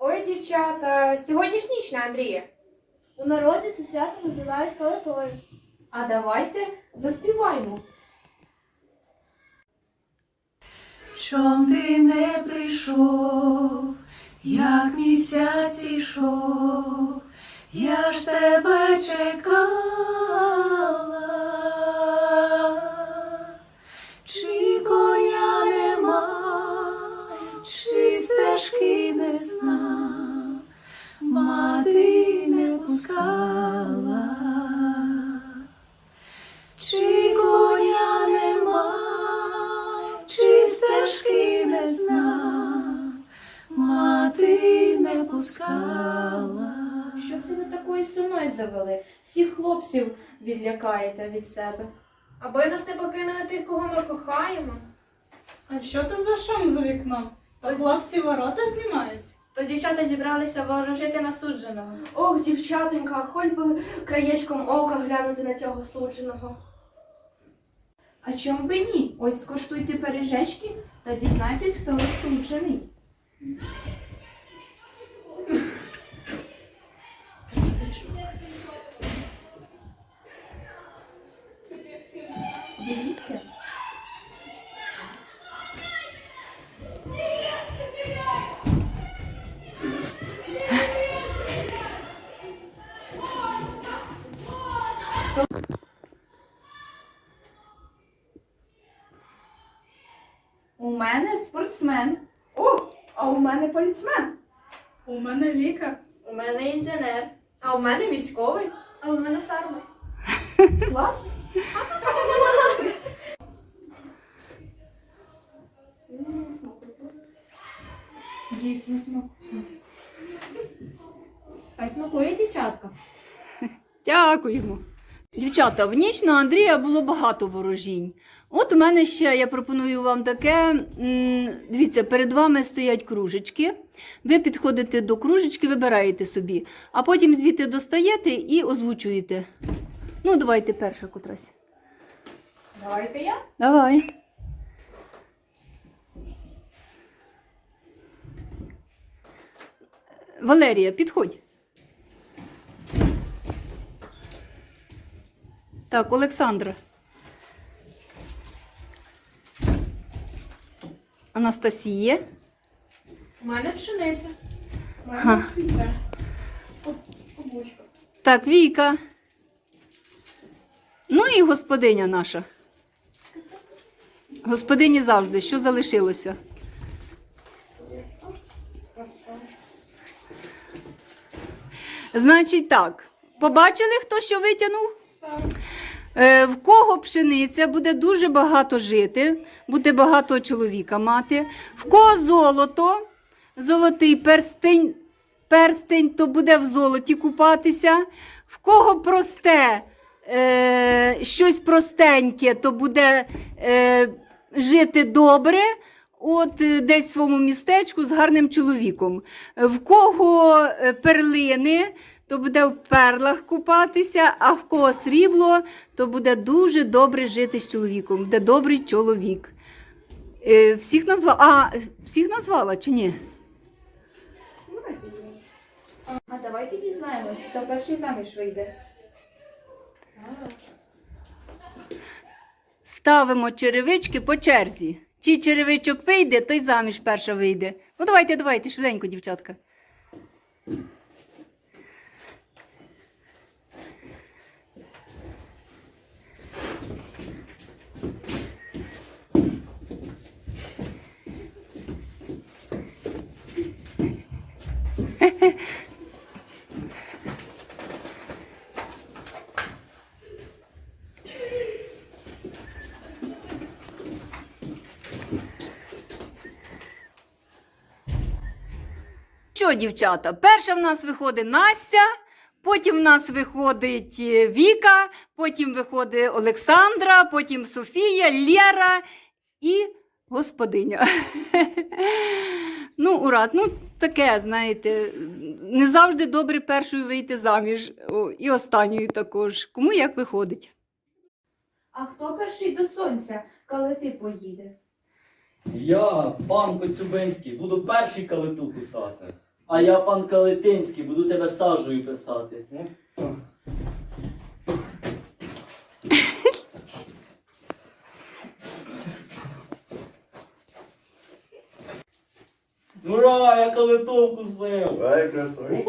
Ой, дівчата, сьогодні ж ніч на Андрія. У народі це свято називають колотою. А давайте заспіваємо. Чом ти не прийшов, як місяць ішов, я ж тебе чекала, мати пускала. Що це ви такої сумної завели? Всіх хлопців відлякаєте від себе. Аби нас не покинули тих, кого ми кохаємо. А що це за шум за вікном? То хлопці ворота знімають? То дівчата зібралися ворожити насудженого. Ох, дівчатонька, хоч би краєчком ока глянути на цього судженого. А чом би ні? Ось скуштуйте пиріжечки та дізнайтесь, хто розсуджений. Дивіться. У мене спортсмен. Ох, а у мене поліцмен. У мене лікар. У мене інженер. А у мене військовий. А у мене фермер. Клас. Дійсно смакує. А смакує дівчатка. Дякуємо. Дівчата, в ніч на Андрія було багато ворожінь. От у мене ще я пропоную вам таке. Дивіться, перед вами стоять кружечки. Ви підходите до кружечки, вибираєте собі, а потім звідти достаєте і озвучуєте. Ну, давайте перша котрась. Давайте я. Давай. Валерія, підходь. Так, Олександра. Анастасія. У мене пшениця. У мене Ха. це. Так, Віка. Ну і господиня наша. Господині завжди, що залишилося? Значить так, побачили, хто що витягнув? Е, в кого пшениця буде дуже багато жити, буде багато чоловіка мати. В кого золото, золотий перстень, перстень, то буде в золоті купатися. В кого просте, е, щось простеньке, то буде е, жити добре. От е, десь в своєму містечку з гарним чоловіком. В кого е, перлини, то буде в перлах купатися, а в кого срібло, то буде дуже добре жити з чоловіком. Буде добрий чоловік. Е, Всіх назвала. А, всіх назвала чи ні? А давайте дізнаємось, хто перший заміж вийде. Ставимо черевички по черзі. Чий черевичок вийде, той заміж перша вийде. Ну давайте, давайте, швиденько, дівчатка. Що, дівчата? Перша в нас виходить Настя, потім в нас виходить е, Віка, потім виходить Олександра, потім Софія, Лєра і господиня. Ну, урад, ну таке, знаєте, не завжди добре першою вийти заміж. О, і останньою також. Кому як виходить? А хто перший до сонця, коли ти поїде? Я, пан Коцюбинський, буду перший калиту кусати. А я пан Калетинський, буду тебе сажею писати. Ура, я калитов кусив! Ай, красавчик.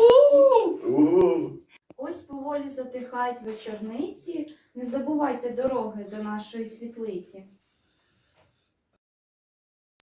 Ось поволі затихають вечорниці. Не забувайте дороги до нашої світлиці.